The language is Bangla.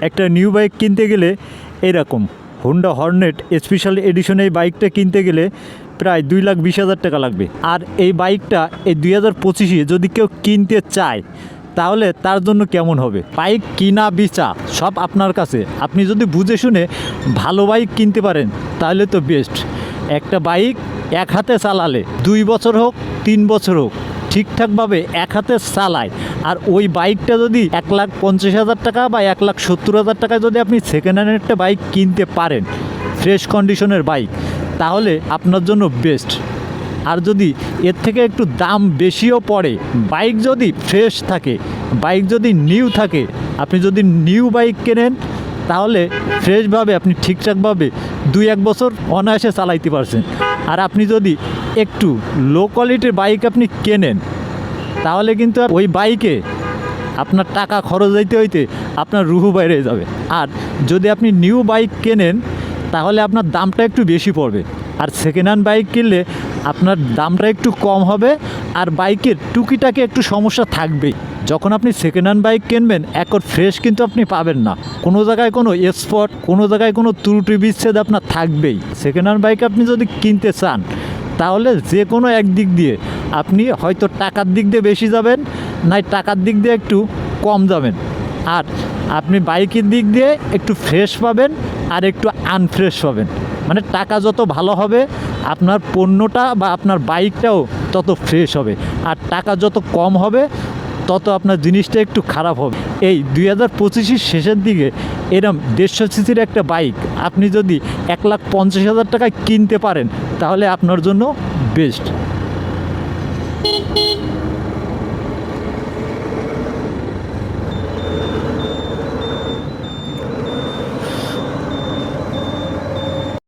একটা নিউ বাইক কিনতে গেলে এরকম। হোন্ডা হর্নেট স্পেশাল এডিশন এই বাইকটা কিনতে গেলে প্রায় দুই লাখ বিশ হাজার টাকা লাগবে। আর এই বাইকটা এই দুই হাজার পঁচিশে যদি কেউ কিনতে চায়, তাহলে তার জন্য কেমন হবে? বাইক কিনা বিচা, সব আপনার কাছে। আপনি যদি বুঝে শুনে ভালো বাইক কিনতে পারেন, তাহলে তো বেস্ট একটা বাইক এক হাতে চালালে দুই বছর হোক, তিন বছর হোক ঠিকঠাকভাবে এক হাতে চালায়। আর ওই বাইকটা যদি এক লাখ পঞ্চাশ হাজার টাকা বা এক লাখ সত্তর হাজার টাকায় যদি আপনি সেকেন্ড হ্যান্ড একটা বাইক কিনতে পারেন ফ্রেশ কন্ডিশনের বাইক, তাহলে আপনার জন্য বেস্ট আর যদি এর থেকে একটু দাম বেশিও পড়ে, বাইক যদি ফ্রেশ থাকে, বাইক যদি নিউ থাকে, আপনি যদি নিউ বাইক কেনেন, তাহলে ফ্রেশভাবে আপনি ঠিকঠাকভাবে দুই এক বছর অনায়াসে চালাইতে পারছেন। আর আপনি যদি একটু লো কোয়ালিটির বাইক আপনি কেনেন, তাহলে কিন্তু ওই বাইকে আপনার টাকা খরচ হইতে হইতে আপনার রুহু বাইরে যাবে। আর যদি আপনি নিউ বাইক কেনেন, তাহলে আপনার দামটা একটু বেশি পড়বে। আর সেকেন্ড হ্যান্ড বাইক কিনলে আপনার দামটা একটু কম হবে, আর বাইকের টুকিটাকে একটু সমস্যা থাকবেই। যখন আপনি সেকেন্ড হ্যান্ড বাইক কিনবেন, একর ফ্রেশ কিন্তু আপনি পাবেন না। কোনো জায়গায় কোনো স্পট কোনো জায়গায় কোনো ত্রুটি বিচ্ছেদ আপনার থাকবেই। সেকেন্ড হ্যান্ড বাইক আপনি যদি কিনতে চান তাহলে যে কোনো এক দিক দিয়ে আপনি হয়তো টাকার দিক দিয়ে বেশি যাবেন, নাই টাকার দিক দিয়ে একটু কম যাবেন। আর আপনি বাইকের দিক দিয়ে একটু ফ্রেশ পাবেন আর একটু আনফ্রেশ পাবেন। মানে টাকা যত ভালো হবে, আপনার পণ্যটা বা আপনার বাইকটাও তত ফ্রেশ হবে। আর টাকা যত কম হবে তত আপনার জিনিসটা একটু খারাপ হবে। এই দুই হাজার পঁচিশের শেষের দিকে এরম দেড়শো সিসির একটা বাইক আপনি যদি এক লাখ পঞ্চাশ হাজার টাকায় কিনতে পারেন, তাহলে আপনার জন্য বেস্ট।